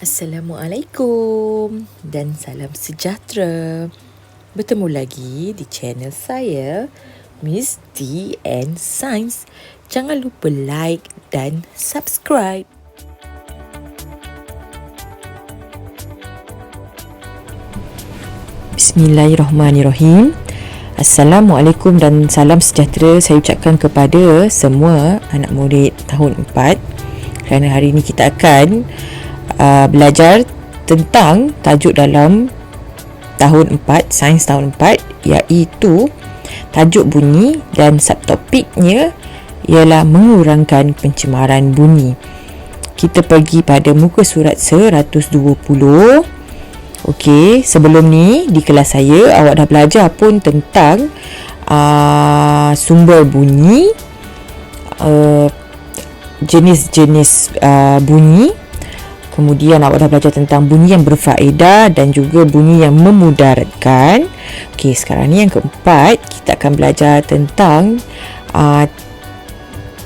Assalamualaikum dan salam sejahtera. Bertemu lagi di channel saya, Miss D and Science. Jangan lupa like dan subscribe. Bismillahirrahmanirrahim. Assalamualaikum dan salam sejahtera saya ucapkan kepada semua anak murid tahun 4 kerana hari ini kita akan uh, belajar tentang tajuk dalam tahun 4, sains tahun 4 iaitu tajuk bunyi dan subtopiknya ialah mengurangkan pencemaran bunyi. Kita pergi pada muka surat 120. Okey, sebelum ni di kelas saya awak dah belajar pun tentang uh, sumber bunyi uh, jenis-jenis uh, bunyi Kemudian awak dah belajar tentang bunyi yang berfaedah dan juga bunyi yang memudaratkan. Okey, sekarang ni yang keempat, kita akan belajar tentang uh,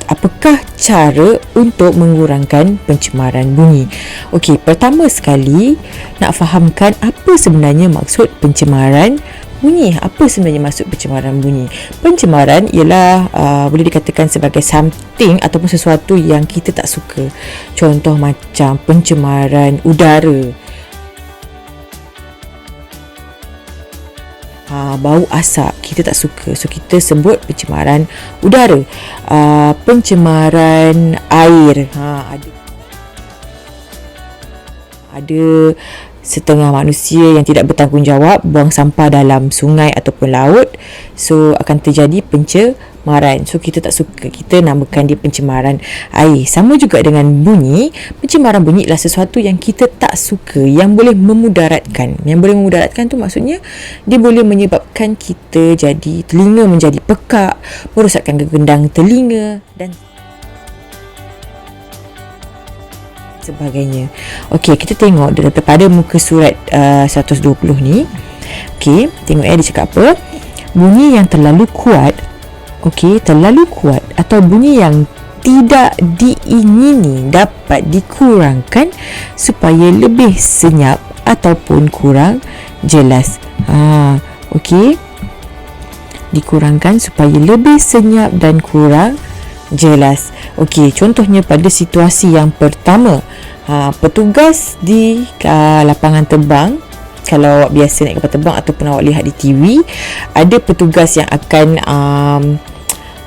apakah cara untuk mengurangkan pencemaran bunyi. Okey, pertama sekali nak fahamkan apa sebenarnya maksud pencemaran bunyi. Apa sebenarnya maksud pencemaran bunyi? Pencemaran ialah uh, boleh dikatakan sebagai something ataupun sesuatu yang kita tak suka. Contoh macam pencemaran udara. Uh, bau asap kita tak suka. So kita sebut pencemaran udara. Uh, pencemaran air. Ha ada ada setengah manusia yang tidak bertanggungjawab buang sampah dalam sungai ataupun laut. So akan terjadi pencemaran so kita tak suka kita namakan dia pencemaran air sama juga dengan bunyi pencemaran bunyi adalah sesuatu yang kita tak suka yang boleh memudaratkan yang boleh memudaratkan tu maksudnya dia boleh menyebabkan kita jadi telinga menjadi pekak merosakkan kegendang telinga dan sebagainya. Okey, kita tengok daripada muka surat uh, 120 ni. Okey, tengok eh dia cakap apa? Bunyi yang terlalu kuat. Okey, terlalu kuat atau bunyi yang tidak diingini dapat dikurangkan supaya lebih senyap ataupun kurang jelas. Ha, okey. Dikurangkan supaya lebih senyap dan kurang jelas. Okey, contohnya pada situasi yang pertama, ha, petugas di uh, lapangan terbang kalau awak biasa naik kapal terbang ataupun awak lihat di TV, ada petugas yang akan um,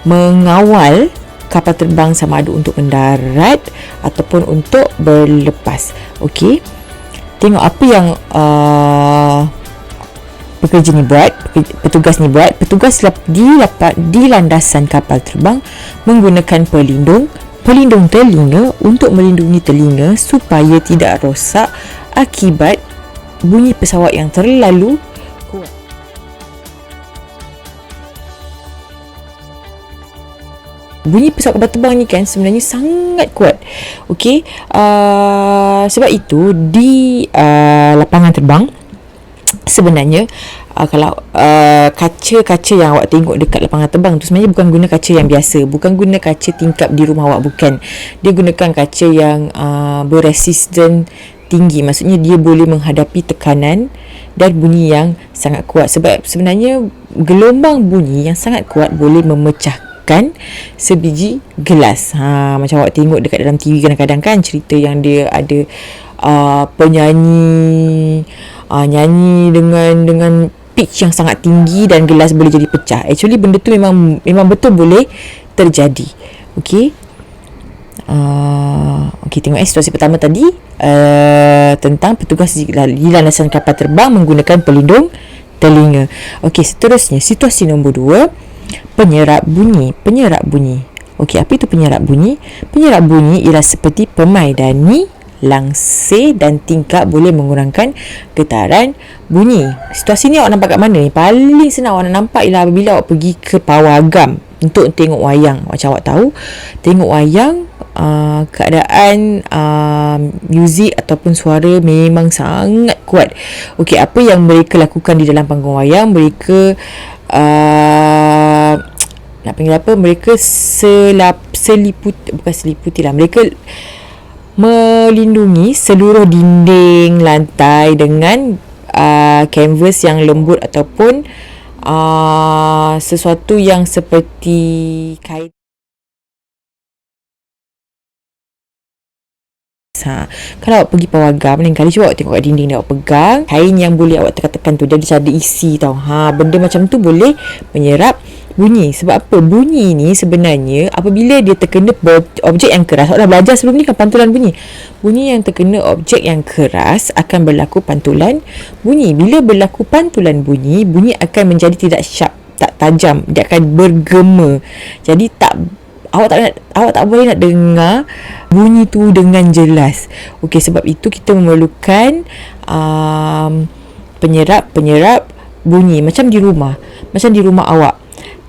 mengawal kapal terbang sama ada untuk mendarat ataupun untuk berlepas. Okey. Tengok apa yang uh, pekerja ni buat petugas ni buat petugas di di landasan kapal terbang menggunakan pelindung pelindung telinga untuk melindungi telinga supaya tidak rosak akibat bunyi pesawat yang terlalu bunyi pesawat kapal terbang ni kan sebenarnya sangat kuat. Okey uh, sebab itu di uh, lapangan terbang sebenarnya uh, kalau uh, kaca-kaca yang awak tengok dekat lapangan terbang tu sebenarnya bukan guna kaca yang biasa bukan guna kaca tingkap di rumah awak bukan. Dia gunakan kaca yang uh, berresisten tinggi maksudnya dia boleh menghadapi tekanan dan bunyi yang sangat kuat. Sebab sebenarnya gelombang bunyi yang sangat kuat boleh memecahkan sebiji gelas ha macam awak tengok dekat dalam TV kadang-kadang kan cerita yang dia ada uh, penyanyi uh, nyanyi dengan dengan pitch yang sangat tinggi dan gelas boleh jadi pecah. Actually benda tu memang memang betul boleh terjadi. Okey. Uh, Okey tengok eh situasi pertama tadi uh, tentang petugas di landasan kapal terbang menggunakan pelindung telinga. Okey seterusnya situasi nombor dua penyerap bunyi. Penyerap bunyi. Okey apa itu penyerap bunyi? Penyerap bunyi ialah seperti pemaidani langsir dan tingkap boleh mengurangkan getaran bunyi. Situasi ni awak nampak kat mana ni? Paling senang awak nak nampak ialah apabila awak pergi ke pawagam untuk tengok wayang. Macam awak tahu, tengok wayang uh, keadaan uh, muzik ataupun suara memang sangat kuat. Okey, apa yang mereka lakukan di dalam panggung wayang? Mereka uh, nak panggil apa? Mereka selap seliput bukan seliputi lah. Mereka melindungi seluruh dinding lantai dengan uh, canvas yang lembut ataupun uh, sesuatu yang seperti kain Ha, kalau awak pergi pawagam lain kali cuba awak tengok kat dinding dia awak pegang kain yang boleh awak tekan-tekan tu dia ada isi tau ha, benda macam tu boleh menyerap bunyi. Sebab apa? Bunyi ni sebenarnya apabila dia terkena objek yang keras awak dah belajar sebelum ni kan pantulan bunyi. Bunyi yang terkena objek yang keras akan berlaku pantulan bunyi. Bila berlaku pantulan bunyi bunyi akan menjadi tidak sharp tak tajam dia akan bergema. Jadi tak awak tak nak awak tak boleh nak dengar bunyi tu dengan jelas. Okey sebab itu kita memerlukan um, penyerap penyerap bunyi. Macam di rumah. Macam di rumah awak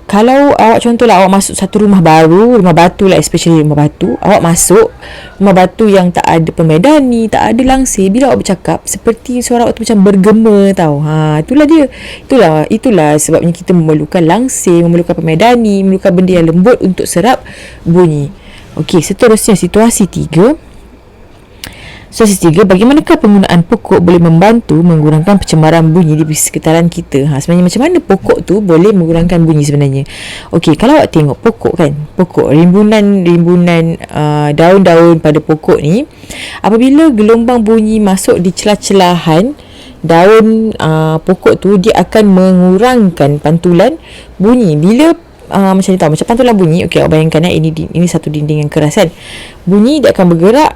kalau awak contohlah awak masuk satu rumah baru, rumah batu lah especially rumah batu, awak masuk rumah batu yang tak ada pemedani, tak ada langsir, bila awak bercakap seperti suara awak tu macam bergema tau. Ha, itulah dia. Itulah itulah sebabnya kita memerlukan langsir, memerlukan pemedani, memerlukan benda yang lembut untuk serap bunyi. Okey, seterusnya situasi tiga. Soalan tiga, bagaimanakah penggunaan pokok boleh membantu mengurangkan pencemaran bunyi di sekitaran kita? Ha, sebenarnya macam mana pokok tu boleh mengurangkan bunyi sebenarnya? Okey, kalau awak tengok pokok kan, pokok, rimbunan-rimbunan uh, daun-daun pada pokok ni, apabila gelombang bunyi masuk di celah-celahan daun uh, pokok tu, dia akan mengurangkan pantulan bunyi. Bila uh, macam ni tahu, macam pantulan bunyi, okey awak bayangkan ya, ini, ini satu dinding yang keras kan, bunyi dia akan bergerak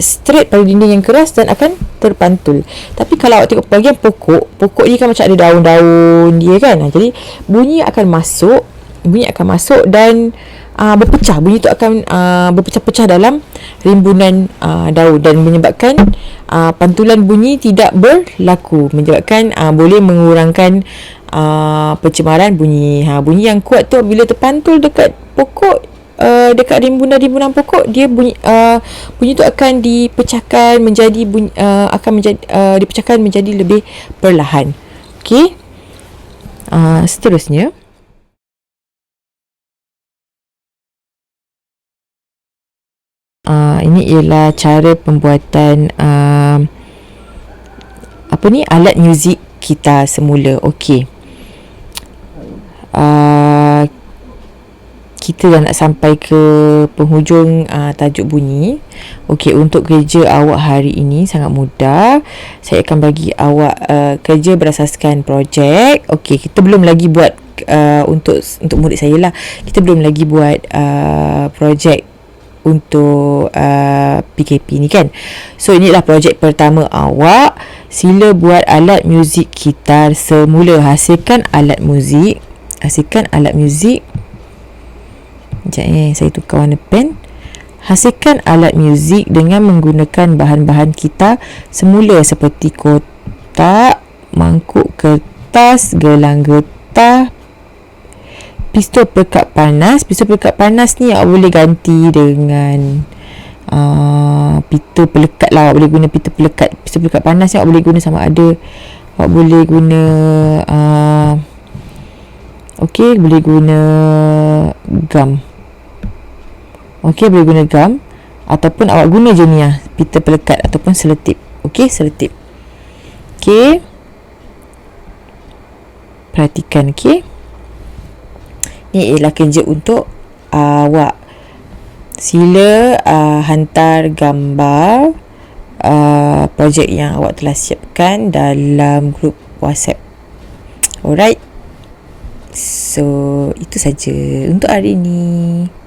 straight pada dinding yang keras dan akan terpantul. Tapi kalau awak tengok bahagian pokok, pokok ni kan macam ada daun-daun dia kan. Jadi bunyi akan masuk, bunyi akan masuk dan uh, berpecah. Bunyi tu akan uh, berpecah-pecah dalam rimbunan uh, daun dan menyebabkan uh, pantulan bunyi tidak berlaku. Menyebabkan uh, boleh mengurangkan uh, pencemaran bunyi. Ha, bunyi yang kuat tu bila terpantul dekat pokok uh, dekat rimbunan-rimbunan pokok dia bunyi uh, bunyi tu akan dipecahkan menjadi bunyi, uh, akan menjadi uh, dipecahkan menjadi lebih perlahan. Okey. Uh, seterusnya Uh, ini ialah cara pembuatan uh, apa ni alat muzik kita semula. Okey. Uh, kita dah nak sampai ke penghujung uh, tajuk bunyi. Okey, untuk kerja awak hari ini sangat mudah. Saya akan bagi awak uh, kerja berasaskan projek. Okey, kita belum lagi buat uh, untuk untuk murid saya lah. Kita belum lagi buat uh, projek untuk uh, PKP ni kan. So inilah projek pertama awak. Sila buat alat muzik gitar semula. Hasilkan alat muzik. Hasilkan alat muzik Sekejap eh, saya tukar warna pen. Hasilkan alat muzik dengan menggunakan bahan-bahan kita semula seperti kotak, mangkuk kertas, gelang getah, pistol pelekat panas. Pistol pelekat panas ni awak boleh ganti dengan uh, pistol pelekat lah. Awak boleh guna pistol pelekat. Pistol pelekat panas ni awak boleh guna sama ada awak boleh guna uh, Okey, boleh guna gum. Okey, boleh guna gum ataupun awak guna je ni lah, pita pelekat ataupun seletip. Okey, seletip. Okey. Perhatikan, okey. Ni ialah kerja untuk uh, awak. Sila uh, hantar gambar uh, projek yang awak telah siapkan dalam grup WhatsApp. Alright. So, itu saja untuk hari ini.